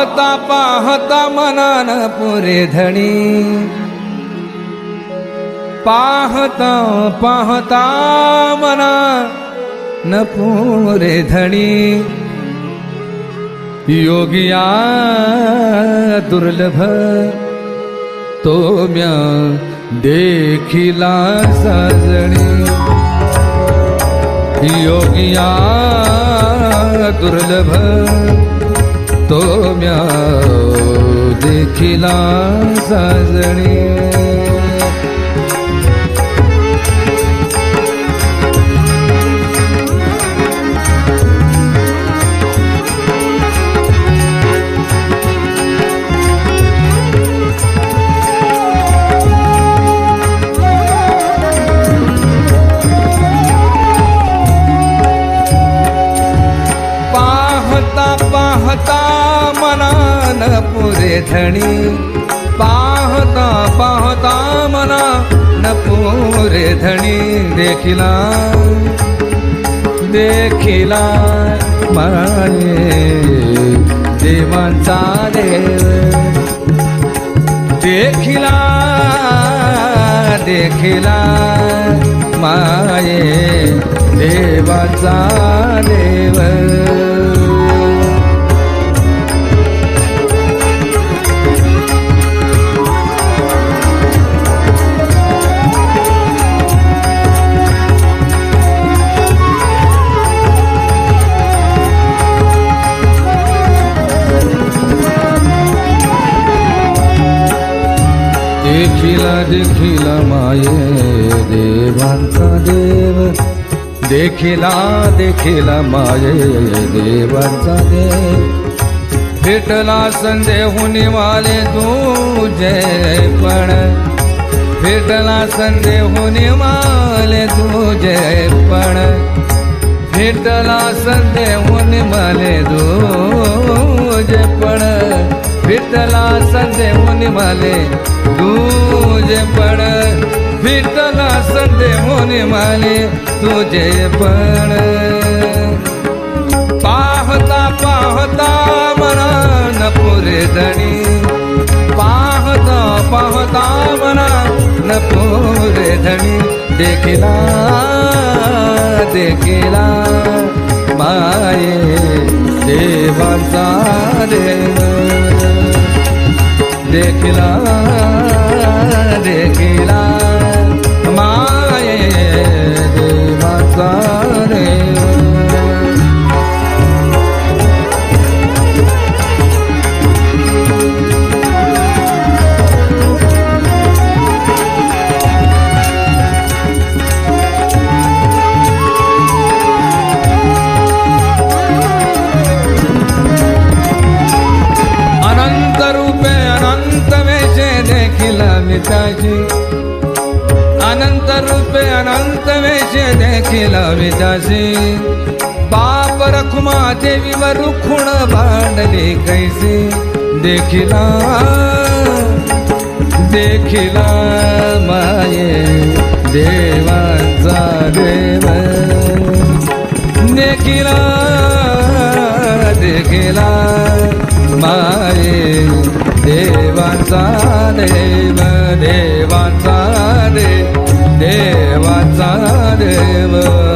पाहता पाहता मनान पुरे धणी. पाहता पाहता मना न पुरे धणी. योगिया दुर्लभ तो म्या देखिला सजणी. योगिया दुर्लभ तो म्या देखिला साजणी धणी पाहता पाहता मना न रे धणी देखिला देखिला माये देवांचा देव. देखिला देखिला माये देवाचा देव. देखिला देखिला माये देवांचा देव। देखिला देखिला माये देवांचा देव। भेटला संदेहून वाले तुझे पण। भेटला संदेहून वाले तुझे पण। भेटला संदेहून माले तुझे पण। भेटला वाले माले तुझे पण भेटला संदेहून माने तुझे पण. पाहता पाहता मना न पुरे धणी पाहता पाहता मना न पुरे धणी देखिला देखिला माये देवांचा देव. देखिला देखील अनंत रूपे अनंत वेश देखील मिताची बाप रखुमा देवी वर खुण भांडली कैसे? देखिला देखिला माये देवांचा देव. देखिला देखिला माये देवाचा देव. देवाचा रे देवाचा देव.